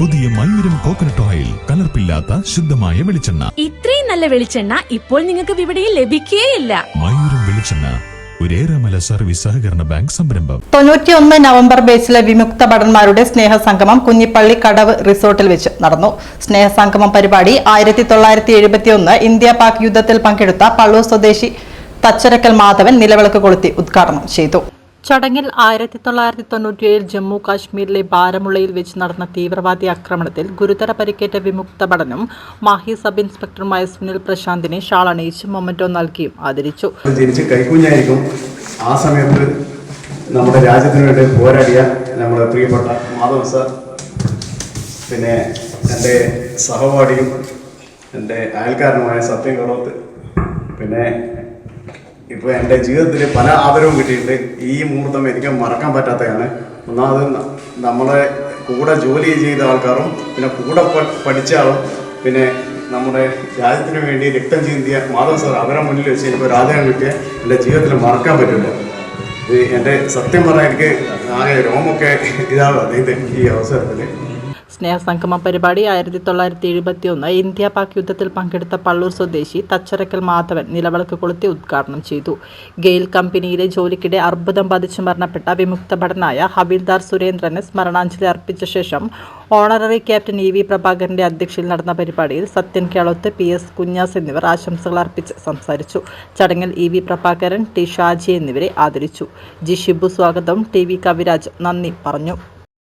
പുതിയ മയൂരം coconut oil കലർപ്പില്ലാത്ത ശുദ്ധമായ വെളിച്ചെണ്ണ. ഇത്രയും നല്ല വെളിച്ചെണ്ണ ഇപ്പോൾ നിങ്ങൾക്ക് വിപണിയിൽ ലഭിക്കുകയില്ല മയൂരം വെളിച്ചെണ്ണ ഒരേറെമല സർവീസ് സഹകരണ ബാങ്ക് സംരംഭം. തൊണ്ണൂറ്റിയൊന്ന് നവംബർ ബേസിലെ വിമുക്ത ഭടന്മാരുടെ സ്നേഹസംഗമം കുഞ്ഞിപ്പള്ളി കടവ് റിസോർട്ടിൽ വെച്ച് നടന്നു. സ്നേഹ സംഗമം പരിപാടി ആയിരത്തി തൊള്ളായിരത്തി എഴുപത്തിയൊന്ന് ഇന്ത്യ പാക് യുദ്ധത്തിൽ പങ്കെടുത്ത പള്ളൂർ സ്വദേശി തച്ചരക്കൽ മാധവൻ നിലവിളക്ക് കൊളുത്തി ഉദ്ഘാടനം ചെയ്തു. ചടങ്ങിൽ ആയിരത്തി തൊള്ളായിരത്തി തൊണ്ണൂറ്റിയേഴിൽ ജമ്മു കാശ്മീരിലെ ബാരമുള്ളയിൽ വെച്ച് നടന്ന തീവ്രവാദി ആക്രമണത്തിൽ ഗുരുതര പരിക്കേറ്റ വിമുക്ത ഭടനും മാഹി സബ് ഇൻസ്പെക്ടറുമായ സുനിൽ പ്രശാന്തിനെ ഷാൾ അണിയിച്ച് മൊമന്റോ നൽകിയും ആദരിച്ചു. ആ സമയത്ത് നമ്മുടെ രാജ്യത്തിന് വേണ്ടി പോരാടിയ നമ്മുടെ പ്രിയപ്പെട്ട മാധവ സർ പിന്നെ എന്റെ സഹപാഠിയും എന്റെ അയൽക്കാരനുമായ സത്യം കുറവത്ത് പിന്നെ ഇപ്പോൾ എന്റെ ജീവിതത്തിൽ പല ആദരവും കിട്ടിയിട്ടുണ്ട്. ഈ മുഹൂർത്തം എനിക്ക് മറക്കാൻ പറ്റാത്തതാണ്. ഒന്നാമത് നമ്മളെ കൂടെ ജോലി ചെയ്ത ആൾക്കാരും പിന്നെ കൂടെ പഠിച്ച ആളും പിന്നെ നമ്മുടെ രാജ്യത്തിന് വേണ്ടി രക്തം ചിന്തിയ മാധവ് സാർ അവരെ മുന്നിൽ വെച്ച് എനിക്ക് ഒരു ആദരം കിട്ടിയ എന്റെ ജീവിതത്തിൽ മറക്കാൻ പറ്റില്ല. ഇത് എന്റെ സത്യം പറഞ്ഞാൽ എനിക്ക് ആകെ രോമൊക്കെ ഇതാണ് അദ്ദേഹത്തെ ഈ അവസരത്തിൽ. സ്നേഹസംഗമം പരിപാടി ആയിരത്തി തൊള്ളായിരത്തി എഴുപത്തി ഒന്ന് ഇന്ത്യ പാക് യുദ്ധത്തിൽ പങ്കെടുത്ത പള്ളൂർ സ്വദേശി തച്ചരക്കൽ മാധവൻ നിലവിളക്ക് കൊളുത്തി ഉദ്ഘാടനം ചെയ്തു. ഗെയിൽ കമ്പനിയിലെ ജോലിക്കിടെ അർബുദം ബാധിച്ച് മരണപ്പെട്ട വിമുക്ത ഭടനായ ഹവീൽദാർ സുരേന്ദ്രന് സ്മരണാഞ്ജലി അർപ്പിച്ച ശേഷം ഓണററി ക്യാപ്റ്റൻ ഇ വി പ്രഭാകരന്റെ അധ്യക്ഷതയിൽ നടന്ന പരിപാടിയിൽ സത്യൻ കേളോത്ത് പി എസ് കുഞ്ഞാസ് എന്നിവർ ആശംസകൾ അർപ്പിച്ച് സംസാരിച്ചു. ചടങ്ങിൽ E V Prabhakaran T Shaji എന്നിവരെ ആദരിച്ചു. ജി ഷിബു സ്വാഗതം ടി വി കവിരാജ് നന്ദി പറഞ്ഞു.